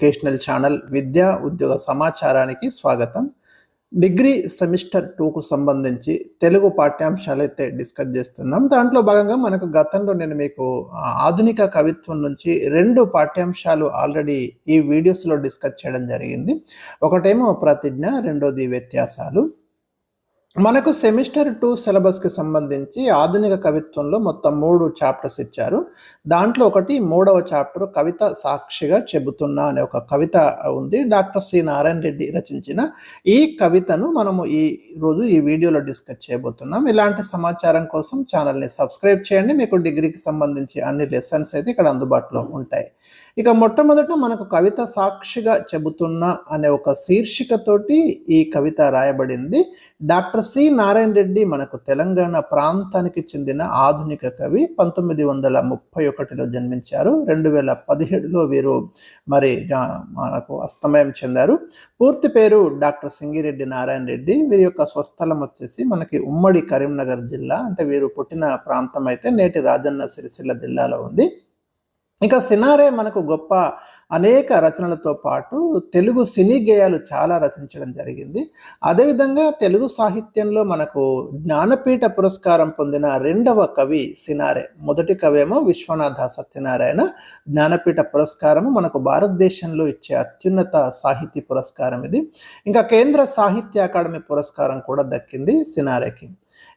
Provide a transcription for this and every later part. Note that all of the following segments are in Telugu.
ఎడ్యుకేషనల్ ఛానల్ విద్యా ఉద్యోగ సమాచారానికి స్వాగతం. డిగ్రీ సెమిస్టర్ టూకు సంబంధించి తెలుగు పాఠ్యాంశాలు అయితే డిస్కస్ చేస్తున్నాం. దాంట్లో భాగంగా మనకు గతంలో నేను మీకు ఆధునిక కవిత్వం నుంచి రెండు పాఠ్యాంశాలు ఆల్రెడీ ఈ వీడియోస్లో డిస్కస్ చేయడం జరిగింది. ఒకటేమో ప్రతిజ్ఞ రెండోది వ్యత్యాసాలు. మనకు సెమిస్టర్ టూ సిలబస్కి సంబంధించి ఆధునిక కవిత్వంలో మొత్తం మూడు చాప్టర్స్ ఇచ్చారు. దాంట్లో ఒకటి మూడవ చాప్టర్ కవిత సాక్షిగా చెబుతున్నా అనే ఒక కవిత ఉంది. డాక్టర్ సి నారాయణ రెడ్డి రచించిన ఈ కవితను మనము ఈ రోజు ఈ వీడియోలో డిస్కస్ చేయబోతున్నాం. ఇలాంటి సమాచారం కోసం ఛానల్ని సబ్స్క్రైబ్ చేయండి. మీకు డిగ్రీకి సంబంధించి అన్ని లెసన్స్ అయితే ఇక్కడ అందుబాటులో ఉంటాయి. ఇక మొట్టమొదట మనకు కవిత సాక్షిగా చెబుతున్నా అనే ఒక శీర్షికతోటి ఈ కవిత రాయబడింది. డాక్టర్ సి నారాయణ రెడ్డి మనకు తెలంగాణ ప్రాంతానికి చెందిన ఆధునిక కవి పంతొమ్మిది వందల ముప్పై ఒకటిలో జన్మించారు. రెండు వేల పదిహేడులో వీరు మరి మనకు అస్తమయం చెందారు. పూర్తి పేరు డాక్టర్ సింగిరెడ్డి నారాయణ రెడ్డి. వీరి యొక్క స్వస్థలం వచ్చేసి మనకి ఉమ్మడి కరీంనగర్ జిల్లా. అంటే వీరు పుట్టిన ప్రాంతం అయితే నేటి రాజన్న సిరిసిల్ల జిల్లాలో ఉంది. ఇక సినారే మనకు గొప్ప అనేక రచనలతో పాటు తెలుగు సినీ గేయాలు చాలా రచించడం జరిగింది. అదేవిధంగా తెలుగు సాహిత్యంలో మనకు జ్ఞానపీఠ పురస్కారం పొందిన రెండవ కవి సినారే. మొదటి కవేమో విశ్వనాథ సత్యనారాయణ. జ్ఞానపీఠ పురస్కారము మనకు భారతదేశంలో ఇచ్చే అత్యున్నత సాహితీ పురస్కారం ఇది. ఇంకా కేంద్ర సాహిత్య అకాడమీ పురస్కారం కూడా దక్కింది సినారేకి.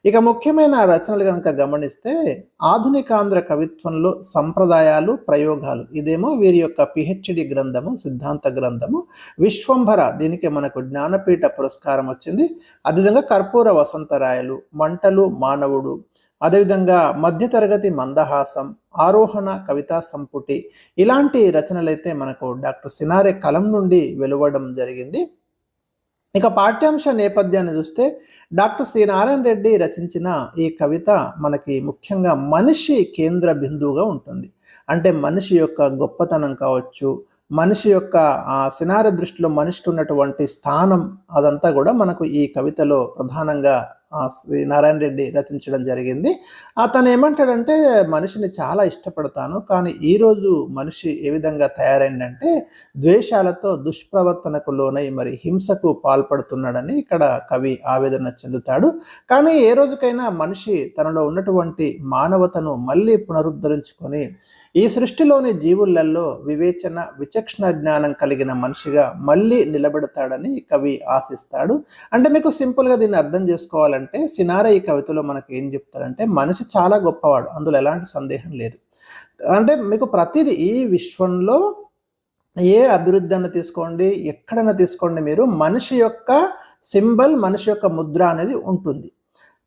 ఇక ముఖ్యమైన రచనలు కనుక గమనిస్తే ఆధునికాంధ్ర కవిత్వంలో సంప్రదాయాలు ప్రయోగాలు. ఇదేమో వీరి యొక్క పిహెచ్డి గ్రంథము సిద్ధాంత గ్రంథము. విశ్వంభర దీనికి మనకు జ్ఞానపీఠ పురస్కారం వచ్చింది. అదేవిధంగా కర్పూర వసంతరాయలు మంటలు మానవుడు. అదేవిధంగా మధ్యతరగతి మందహాసం ఆరోహణ కవితా సంపుటి. ఇలాంటి రచనలైతే మనకు డాక్టర్ సినారే కలం నుండి వెలువడం జరిగింది. ఇక పాఠ్యాంశ నేపథ్యాన్ని చూస్తే డాక్టర్ శ్రీ నారాయణ రెడ్డి రచించిన ఈ కవిత మనకి ముఖ్యంగా మనిషి కేంద్ర బిందువుగా ఉంటుంది. అంటే మనిషి యొక్క గొప్పతనం కావచ్చు మనిషి యొక్క ఆ సినార దృష్టిలో మనిషికి ఉన్నటువంటి స్థానం అదంతా కూడా మనకు ఈ కవితలో ప్రధానంగా శ్రీ నారాయణ రెడ్డి రచించడం జరిగింది. అతను ఏమంటాడంటే మనిషిని చాలా ఇష్టపడతాను కానీ ఈరోజు మనిషి ఏ విధంగా తయారైందంటే ద్వేషాలతో దుష్ప్రవర్తనకు లోనై మరి హింసకు పాల్పడుతున్నాడని ఇక్కడ కవి ఆవేదన చెందుతాడు. కానీ ఏ రోజుకైనా మనిషి తనలో ఉన్నటువంటి మానవతను మళ్ళీ పునరుద్ధరించుకొని ఈ సృష్టిలోని జీవులలో వివేచన విచక్షణ జ్ఞానం కలిగిన మనిషిగా మళ్ళీ నిలబెడతాడని కవి ఆశిస్తాడు. అంటే మీకు సింపుల్గా దీన్ని అర్థం చేసుకోవాలంటే సినార ఈ కవితలో మనకి ఏం చెప్తారంటే మనిషి చాలా గొప్పవాడు అందులో ఎలాంటి సందేహం లేదు. అంటే మీకు ప్రతిదీ ఈ విశ్వంలో ఏ అభివృద్ధి అన్న తీసుకోండి ఎక్కడైనా తీసుకోండి మీరు మనిషి యొక్క సింబల్ మనిషి యొక్క ముద్ర అనేది ఉంటుంది.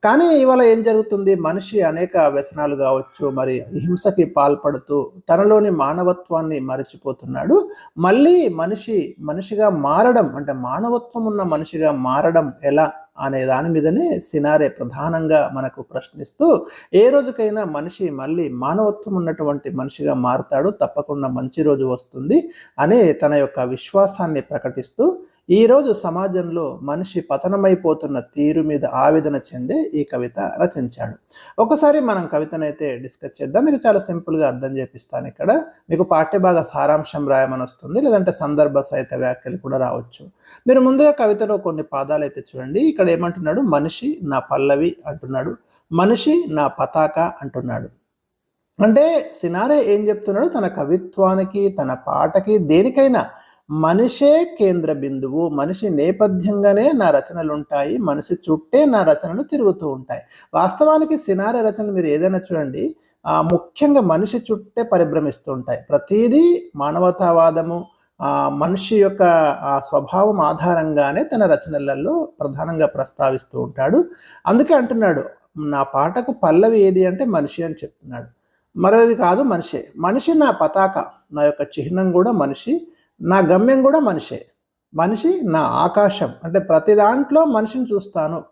కానీ ఇవాళ ఏం జరుగుతుంది? మనిషి అనేక వ్యసనాలు కావచ్చు మరి హింసకి పాల్పడుతూ తనలోని మానవత్వాన్ని మరచిపోతున్నాడు. మళ్ళీ మనిషి మనిషిగా మారడం అంటే మానవత్వం ఉన్న మనిషిగా మారడం ఎలా అనే దాని మీదనే సినారే ప్రధానంగా మనకు ప్రశ్నిస్తూ ఏ రోజుకైనా మనిషి మళ్ళీ మానవత్వం ఉన్నటువంటి మనిషిగా మారుతాడు తప్పకుండా మంచి రోజు వస్తుంది అనే తన యొక్క విశ్వాసాన్ని ప్రకటిస్తూ ఈరోజు సమాజంలో మనిషి పతనమైపోతున్న తీరు మీద ఆవేదన చెందే ఈ కవిత రచించాడు. ఒకసారి మనం కవితనైతే డిస్కస్ చేద్దాం. మీకు చాలా సింపుల్గా అర్థం చేపిస్తాను ఇక్కడ. మీకు పాఠ్యభాగ సారాంశం రాయమని వస్తుంది. లేదంటే సందర్భ సహిత వ్యాఖ్యలు కూడా రావచ్చు. మీరు ముందుగా కవితలో కొన్ని పాదాలు అయితే చూడండి. ఇక్కడ ఏమంటున్నాడు? మనిషి నా పల్లవి అంటున్నాడు. మనిషి నా పతాక అంటున్నాడు. అంటే సినారే ఏం చెప్తున్నాడు? తన కవిత్వానికి తన పాటకి దేనికైనా మనిషే కేంద్ర బిందువు మనిషి నేపథ్యంగానే నా రచనలు ఉంటాయి మనిషి చుట్టే నా రచనలు తిరుగుతూ ఉంటాయి. వాస్తవానికి సినార రచనలు మీరు ఏదైనా చూడండి ముఖ్యంగా మనిషి చుట్టే పరిభ్రమిస్తూ ఉంటాయి. ప్రతిదీ మానవతావాదము మనిషి యొక్క ఆ స్వభావం ఆధారంగానే తన రచనలలో ప్రధానంగా ప్రస్తావిస్తూ ఉంటాడు. అందుకే అంటున్నాడు నా పాటకు పల్లవి ఏది అంటే మనిషి అని చెప్తున్నాడు. మరోది కాదు మనిషే. మనిషి నా పతాక నా యొక్క చిహ్నం కూడా మనిషి. నా గమ్యం కూడా మనిషే. మనిషి నా ఆకాశం. అంటే ప్రతి దాంట్లో మనిషిని చూస్తాను.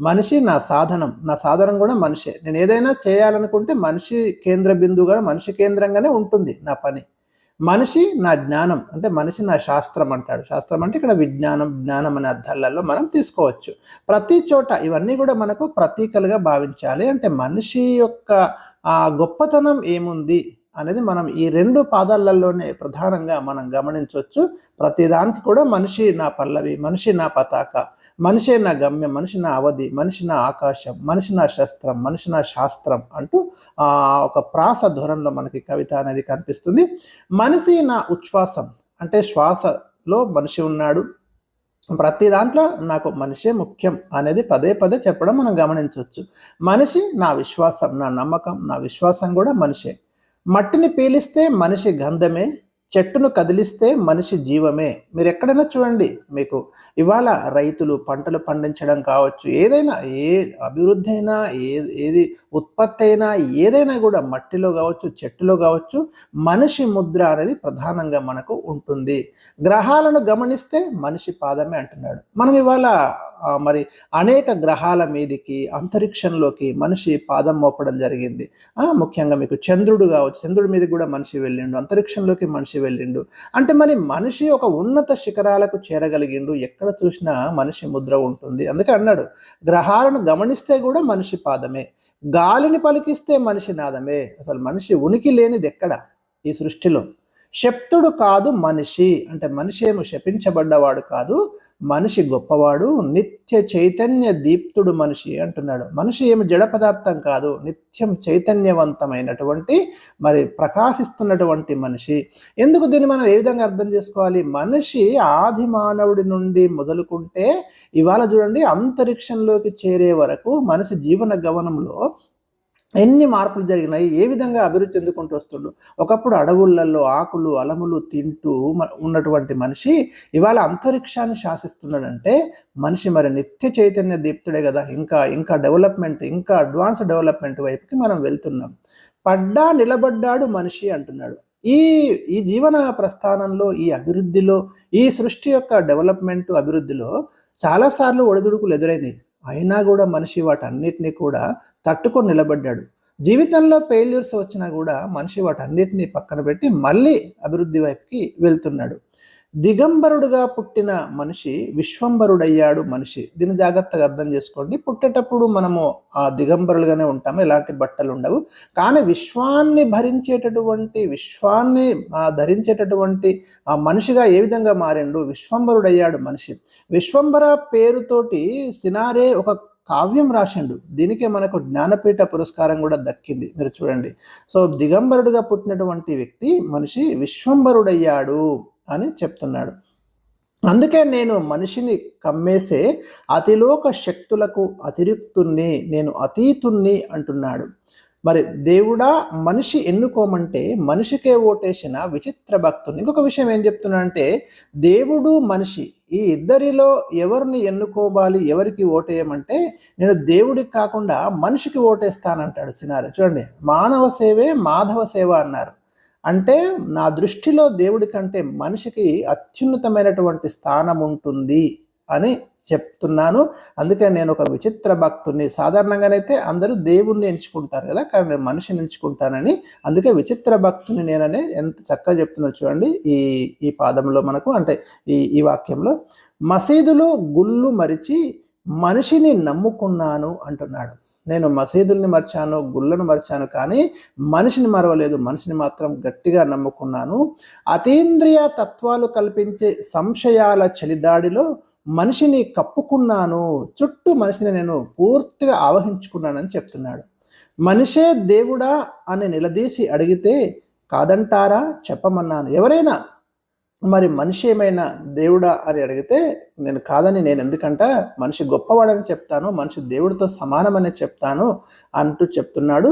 మనిషి నా సాధనం. నా సాధనం కూడా మనిషే. నేను ఏదైనా చేయాలనుకుంటే మనిషి కేంద్ర బిందువుగా మనిషి కేంద్రంగానే ఉంటుంది నా పని. మనిషి నా జ్ఞానం. అంటే మనిషి నా శాస్త్రం అంటాడు. శాస్త్రం అంటే ఇక్కడ విజ్ఞానం జ్ఞానం అనే అర్థాలలో మనం తీసుకోవచ్చు. ప్రతి చోట ఇవన్నీ కూడా మనకు ప్రతీకలుగా భావించాలి. అంటే మనిషి యొక్క ఆ గొప్పతనం ఏముంది? అనేది మనం ఈ రెండు పాదాలలోనే ప్రధానంగా మనం గమనించవచ్చు. ప్రతిదానికి కూడా మనిషి నా పల్లవి మనిషి నా పతాక మనిషే నా గమ్యం మనిషి నా అవధి మనిషి నా ఆకాశం మనిషి నా శస్త్రం మనిషి నా శాస్త్రం అంటూ ఆ ఒక ప్రాస ధ్వరంలో మనకి కవిత అనేది కనిపిస్తుంది. మనిషి నా ఉచ్ఛ్వాసం అంటే శ్వాసలో మనిషి ఉన్నాడు. ప్రతి దాంట్లో నాకు మనిషే ముఖ్యం అనేది పదే పదే చెప్పడం మనం గమనించవచ్చు. మనిషి నా విశ్వాసం నా నమ్మకం నా విశ్వాసం కూడా మనిషే. మట్టిని పీలిస్తే మనిషి గంధమే చెట్టును కదిలిస్తే మనిషి జీవమే. మీరు ఎక్కడైనా చూడండి మీకు ఇవాళ రైతులు పంటలు పండించడం కావచ్చు ఏదైనా ఏ అభివృద్ధి అయినా ఏ ఏది ఉత్పత్తి అయినా ఏదైనా కూడా మట్టిలో కావచ్చు చెట్టులో కావచ్చు మనిషి ముద్ర అనేది ప్రధానంగా మనకు ఉంటుంది. గ్రహాలను గమనిస్తే మనిషి పాదమే అంటున్నాడు. మనం ఇవాళ మరి అనేక గ్రహాల మీదికి అంతరిక్షంలోకి మనిషి పాదం మోపడం జరిగింది. ముఖ్యంగా మీకు చంద్రుడు కావచ్చు చంద్రుడి మీద కూడా మనిషి వెళ్ళిండు అంతరిక్షంలోకి మనిషి వెళ్ళిండు. అంటే మరి మనిషి ఒక ఉన్నత శిఖరాలకు చేరగలిగిండు. ఎక్కడ చూసినా మనిషి ముద్ర ఉంటుంది. అందుకే అన్నాడు గ్రహాలను గమనిస్తే కూడా మనిషి పాదమే. గాలిని పలికిస్తే మనిషి నాదమే. అసలు మనిషి ఉనికి లేనిది ఎక్కడ ఈ సృష్టిలో? శప్తుడు కాదు మనిషి. అంటే మనిషి ఏమో శపించబడ్డవాడు కాదు మనిషి గొప్పవాడు నిత్య చైతన్య దీప్తుడు మనిషి అంటున్నాడు. మనిషి ఏమి జడ పదార్థం కాదు నిత్యం చైతన్యవంతమైనటువంటి మరి ప్రకాశిస్తున్నటువంటి మనిషి. ఎందుకు దీన్ని మనం ఏ విధంగా అర్థం చేసుకోవాలి? మనిషి ఆది మానవుడి నుండి మొదలుకుంటే ఇవాళ చూడండి అంతరిక్షంలోకి చేరే వరకు మనిషి జీవన గమనంలో ఎన్ని మార్పులు జరిగినాయి ఏ విధంగా అభివృద్ధి చెందుకుంటూ వస్తుండు ఒకప్పుడు అడవులలో ఆకులు అలములు తింటూ ఉన్నటువంటి మనిషి ఇవాళ అంతరిక్షాన్ని శాసిస్తున్నాడంటే మనిషి మరి నిత్య చైతన్య దీప్తుడే కదా. ఇంకా ఇంకా డెవలప్మెంట్ ఇంకా అడ్వాన్స్ డెవలప్మెంట్ వైపుకి మనం వెళ్తున్నాం. పడ్డా నిలబడ్డాడు మనిషి అంటున్నాడు. ఈ ఈ జీవన ప్రస్థానంలో ఈ అభివృద్ధిలో ఈ సృష్టి యొక్క డెవలప్మెంట్ అభివృద్ధిలో చాలాసార్లు ఒడిదుడుకులు ఎదురైనాయి. అయినా కూడా మనిషి వాటన్నిటినీ కూడా తట్టుకొని నిలబడ్డాడు. జీవితంలో ఫెయిల్యూర్స్ వచ్చినా కూడా మనిషి వాటన్నిటినీ పక్కన పెట్టి మళ్ళీ అభివృద్ధి వైపుకి వెళ్తున్నాడు. దిగంబరుడుగా పుట్టిన మనిషి విశ్వంబరుడయ్యాడు మనిషి. దీన్ని జాగ్రత్తగా అర్థం చేసుకోండి. పుట్టేటప్పుడు మనము ఆ దిగంబరులుగానే ఉంటాము. ఎలాంటి బట్టలు ఉండవు. కానీ విశ్వాన్ని భరించేటటువంటి విశ్వాన్ని ధరించేటటువంటి ఆ మనిషిగా ఏ విధంగా మారిండు? విశ్వంబరుడయ్యాడు మనిషి. విశ్వంబర పేరుతోటి సినారే ఒక కావ్యం రాసిండు. దీనికే మనకు జ్ఞానపీఠ పురస్కారం కూడా దక్కింది. మీరు చూడండి. సో దిగంబరుడుగా పుట్టినటువంటి వ్యక్తి మనిషి విశ్వంబరుడయ్యాడు. అని చెప్తున్నాడు. అందుకే నేను మనిషిని కమ్మేసే అతిలోక శక్తులకు అతిరిక్తుణ్ణి నేను అతీతుణ్ణి అంటున్నాడు. మరి దేవుడా మనిషి ఎన్నుకోమంటే మనిషికే ఓటేసిన విచిత్ర భక్తుని ఇంకొక విషయం ఏం చెప్తున్నా దేవుడు మనిషి ఈ ఇద్దరిలో ఎవరిని ఎన్నుకోవాలి ఎవరికి ఓటేయమంటే నేను దేవుడికి కాకుండా మనిషికి ఓటేస్తానంటాడు సినారి. చూడండి మానవ సేవే మాధవ సేవ అన్నారు. అంటే నా దృష్టిలో దేవుడి కంటే మనిషికి అత్యున్నతమైనటువంటి స్థానం ఉంటుంది అని చెప్తున్నాను. అందుకే నేను ఒక విచిత్ర భక్తుని సాధారణంగానైతే అందరూ దేవుణ్ణి ఎంచుకుంటారు కదా కానీ నేను మనిషిని ఎంచుకుంటానని. అందుకే విచిత్ర భక్తుని నేననే ఎంత చక్కగా చెప్తున్నా చూడండి ఈ ఈ పాదంలో మనకు. అంటే ఈ ఈ వాక్యంలో మసీదులు గుళ్ళు మరిచి మనిషిని నమ్ముకున్నాను అంటున్నాడు. నేను మసీదుల్ని మర్చాను గుళ్ళను మర్చాను కానీ మనిషిని మరవలేదు. మనిషిని మాత్రం గట్టిగా నమ్ముకున్నాను. అతీంద్రియ తత్వాలు కల్పించే సంశయాల చలిదాడిలో మనిషిని కప్పుకున్నాను. చుట్టూ మనిషిని నేను పూర్తిగా ఆవహించుకున్నానని చెప్తున్నాడు. మనిషే దేవుడా అని నిలదీసి అడిగితే కాదంటారా? చెప్పమన్నాను. ఎవరైనా మరి మనిషి ఏమైనా దేవుడా అని అడిగితే నేను కాదని నేను ఎందుకంట మనిషి గొప్పవాడని చెప్తాను మనిషి దేవుడితో సమానమని చెప్తాను అంటూ చెప్తున్నాడు.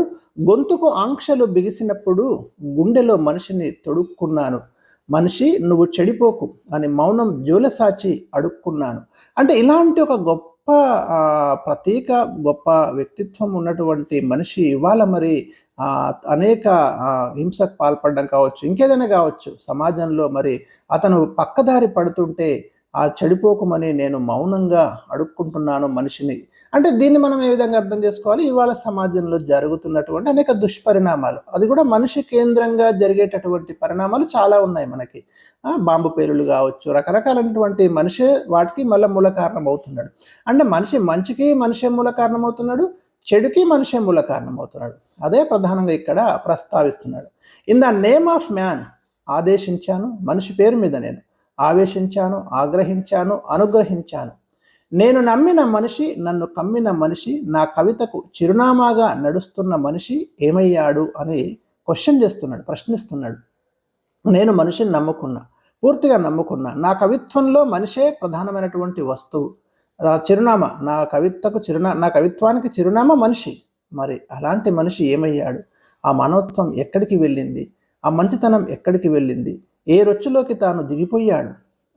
గొంతుకు ఆంక్షలు బిగిసినప్పుడు గుండెలో మనిషిని తొడుక్కున్నాను. మనిషి నువ్వు చెడిపోకు అని మౌనం జ్యోలసాచి అడుక్కున్నాను. అంటే ఇలాంటి ఒక గొప్ప గొప్ప ప్రత్యేక గొప్ప వ్యక్తిత్వం ఉన్నటువంటి మనిషి ఇవాళ మరి అనేక హింసకు పాల్పడడం కావచ్చు ఇంకేదైనా కావచ్చు సమాజంలో మరి అతను పక్కదారి పడుతుంటే ఆ చెడిపోకమని నేను మౌనంగా అడుక్కుంటున్నాను మనిషిని. అంటే దీన్ని మనం ఏ విధంగా అర్థం చేసుకోవాలి? ఇవాళ సమాజంలో జరుగుతున్నటువంటి అనేక దుష్పరిణామాలు. అది కూడా మనిషి కేంద్రంగా జరిగేటటువంటి పరిణామాలు చాలా ఉన్నాయి మనకి. బాంబు పేరులు కావచ్చు రకరకాలైనటువంటి మనిషి వాటికి మళ్ళీ మూల కారణం అవుతున్నాడు అంటే మనిషి మంచికి మనిషి మూల కారణం అవుతున్నాడు చెడుకి మనిషి మూల కారణం అవుతున్నాడు అదే ప్రధానంగా ఇక్కడ ప్రస్తావిస్తున్నాడు. In the name of man ఆదేశించాను మనిషి పేరు మీద నేను ఆవేశించాను ఆగ్రహించాను అనుగ్రహించాను. నేను నమ్మిన మనిషి నన్ను కమ్మిన మనిషి నా కవితకు చిరునామాగా నడుస్తున్న మనిషి ఏమయ్యాడు అని క్వశ్చన్ చేస్తున్నాడు ప్రశ్నిస్తున్నాడు. నేను మనిషిని నమ్ముకున్నా పూర్తిగా నమ్ముకున్నా. నా కవిత్వంలో మనిషే ప్రధానమైనటువంటి వస్తువు. నా చిరునామా నా కవిత్వకు చిరునా నా కవిత్వానికి చిరునామా మనిషి. మరి అలాంటి మనిషి ఏమయ్యాడు? ఆ మనోత్వం ఎక్కడికి వెళ్ళింది? ఆ మంచితనం ఎక్కడికి వెళ్ళింది? ఏ రొచ్చులోకి తాను దిగిపోయాడు?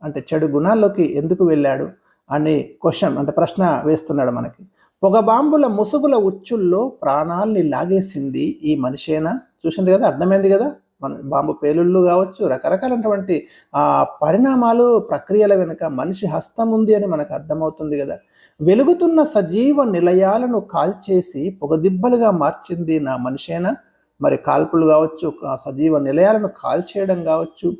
అంటే చెడు గుణాల్లోకి ఎందుకు వెళ్ళాడు? అనే క్వశ్చన్ అంటే ప్రశ్న వేస్తున్నాడు మనకి. పొగబాంబుల ముసుగుల ఉచ్చుల్లో ప్రాణాల్ని లాగేసింది ఈ మనిషేనా? చూసింది కదా అర్థమైంది కదా? మన బాంబు పేలుళ్ళు కావచ్చు రకరకాలైనటువంటి ఆ పరిణామాలు ప్రక్రియల వెనుక మనిషి హస్తం ఉంది అని మనకు అర్థమవుతుంది కదా. వెలుగుతున్న సజీవ నిలయాలను కాల్చేసి పొగదిబ్బలుగా మార్చింది నా మనిషేనా? మరి కాల్పులు కావచ్చు సజీవ నిలయాలను కాల్చేయడం కావచ్చు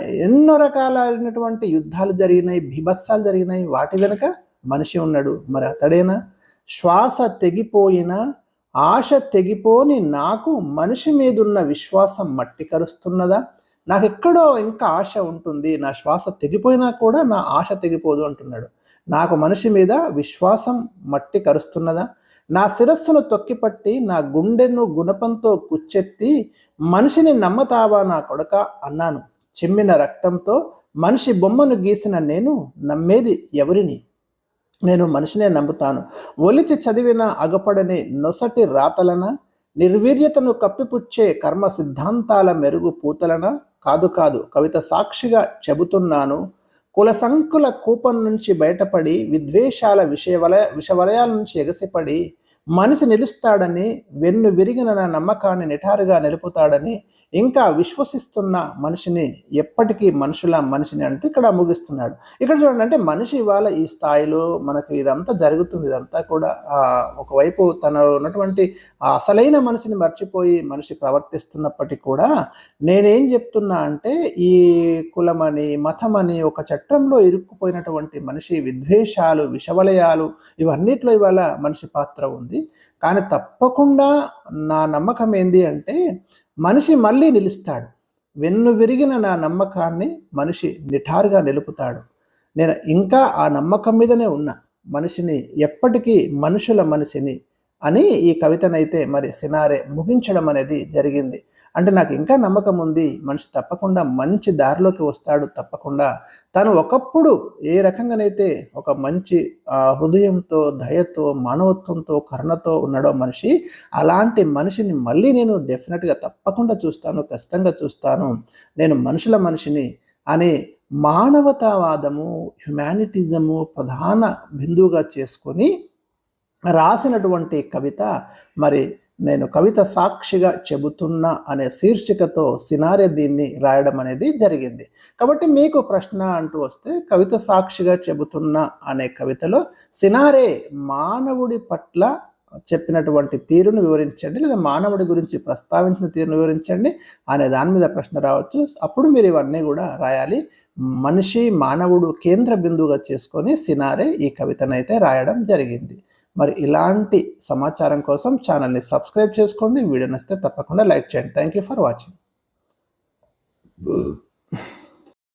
ఎన్నో రకాలైనటువంటి యుద్ధాలు జరిగినాయి భీభత్సాలు జరిగినాయి. వాటి వెనుక మనిషి ఉన్నాడు. మరి అతడేనా? శ్వాస తెగిపోయిన ఆశ తెగిపోని నాకు మనిషి మీదున్న విశ్వాసం మట్టి కరుస్తున్నదా? నాకు ఎక్కడో ఇంకా ఆశ ఉంటుంది. నా శ్వాస తెగిపోయినా కూడా నా ఆశ తెగిపోదు అంటున్నాడు. నాకు మనిషి మీద విశ్వాసం మట్టి కరుస్తున్నదా? నా శిరస్సును తొక్కిపట్టి నా గుండెను గుణపంతో కుచ్చెత్తి మనిషిని నమ్మతావా నా కొడక అన్నాను. చిమ్మిన రక్తంతో మనిషి బొమ్మను గీసిన నేను నమ్మేది ఎవరిని? నేను మనిషినే నమ్ముతాను. ఒలిచి చదివిన అగపడని నొసటి రాతలన? నిర్వీర్యతను కప్పిపుచ్చే కర్మ సిద్ధాంతాల మెరుగు పూతలన? కాదు కాదు కవిత సాక్షిగా చెబుతున్నాను. కుల సంకుల కూపం నుంచి బయటపడి విద్వేషాల విషయవలయ విషవలయాల నుంచి ఎగసిపడి మనిషి నిలుస్తాడని వెన్ను విరిగిన నా నమ్మకాన్ని నిటారుగా నిలుపుతాడని ఇంకా విశ్వసిస్తున్న మనిషిని ఎప్పటికీ మనుషుల మనిషిని అంటూ ఇక్కడ ముగిస్తున్నాడు. ఇక్కడ చూడండి అంటే మనిషి ఇవాళ ఈ స్థాయిలో మనకు ఇదంతా జరుగుతుంది. ఇదంతా కూడా ఒకవైపు తన ఉన్నటువంటి అసలైన మనిషిని మర్చిపోయి మనిషి ప్రవర్తిస్తున్నప్పటికీ కూడా నేనేం చెప్తున్నా అంటే ఈ కులమని మతమని ఒక చట్టంలో ఇరుక్కుపోయినటువంటి మనిషి విద్వేషాలు విషవలయాలు ఇవన్నిట్లో ఇవాళ మనిషి పాత్ర ఉంది. కానీ తప్పకుండా నా నమ్మకం ఏంది అంటే మనిషి మళ్ళీ నిలుస్తాడు. వెన్ను విరిగిన నా నమ్మకాన్ని మనిషి నిఠారుగా నిలుపుతాడు. నేను ఇంకా ఆ నమ్మకం మీదనే ఉన్నా. మనిషిని ఎప్పటికీ మనుషుల మనిషిని అని ఈ కవితనైతే మరి సినారే ముగించడం అనేది జరిగింది. అంటే నాకు ఇంకా నమ్మకం ఉంది. మనిషి తప్పకుండా మంచి దారిలోకి వస్తాడు తప్పకుండా. తను ఒకప్పుడు ఏ రకంగానైతే ఒక మంచి హృదయంతో దయతో మానవత్వంతో కరుణతో ఉన్నాడో మనిషి అలాంటి మనిషిని మళ్ళీ నేను డెఫినెట్గా తప్పకుండా చూస్తాను ఖచ్చితంగా చూస్తాను. నేను మనుషుల మనిషిని అనే మానవతావాదము హ్యుమానిటిజము ప్రధాన బిందువుగా చేసుకొని రాసినటువంటి కవిత మరి నేను కవిత సాక్షిగా చెబుతున్నా అనే శీర్షికతో సినారే దీన్ని రాయడం అనేది జరిగింది. కాబట్టి మీకు ప్రశ్న అంటూ వస్తే కవిత సాక్షిగా చెబుతున్నా అనే కవితలో సినారే మానవుడి పట్ల చెప్పినటువంటి తీరును వివరించండి లేదా మానవుడి గురించి ప్రస్తావించిన తీరును వివరించండి అనే దాని మీద ప్రశ్న రావచ్చు. అప్పుడు మీరు ఇవన్నీ కూడా రాయాలి. మనిషి మానవుడు కేంద్ర బిందువుగా చేసుకొని సినారే ఈ కవితనైతే రాయడం జరిగింది. మరి ఇలాంటి సమాచారం కోసం ఛానల్ని సబ్స్క్రైబ్ చేసుకోండి. వీడియో నచ్చితే తప్పకుండా లైక్ చేయండి. Thank you for watching